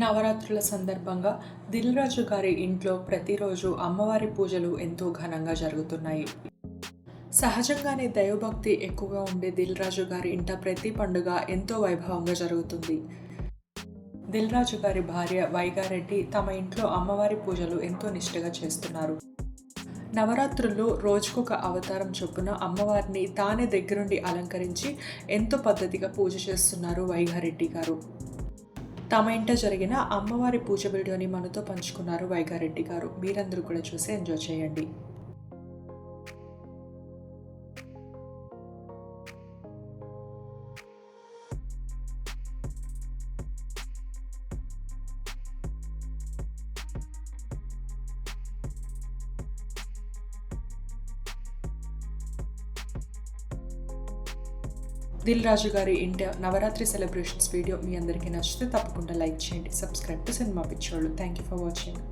నవరాత్రుల సందర్భంగా దిల్ రాజు గారి ఇంట్లో ప్రతిరోజు అమ్మవారి పూజలు ఎంతో ఘనంగా జరుగుతున్నాయి. సహజంగానే దైవభక్తి ఎక్కువగా ఉండే దిల్ రాజు గారి ఇంట ప్రతి పండుగ ఎంతో వైభవంగా జరుగుతుంది. దిల్ రాజు గారి భార్య వైగారెడ్డి తమ ఇంట్లో అమ్మవారి పూజలు ఎంతో నిష్ఠగా చేస్తున్నారు. నవరాత్రుల్లో రోజుకొక అవతారం చొప్పున అమ్మవారిని తానే దగ్గరుండి అలంకరించి ఎంతో పద్ధతిగా పూజ చేస్తున్నారు వైగారెడ్డి గారు. తమ ఇంట జరిగిన అమ్మవారి పూజ వీడియోని మనతో పంచుకున్నారు వైగారెడ్డి గారు. మీరందరూ కూడా చూసి ఎంజాయ్ చేయండి. దిల్ రాజు గారి ఇంటి నవరాత్రి సెలబ్రేషన్స్ వీడియో మీ అందరికీ నచ్చితే తప్పకుండా లైక్ చేయండి సబ్స్క్రైబ్ టు సినిమా పిచ్చోళ్ళు. Thank you for watching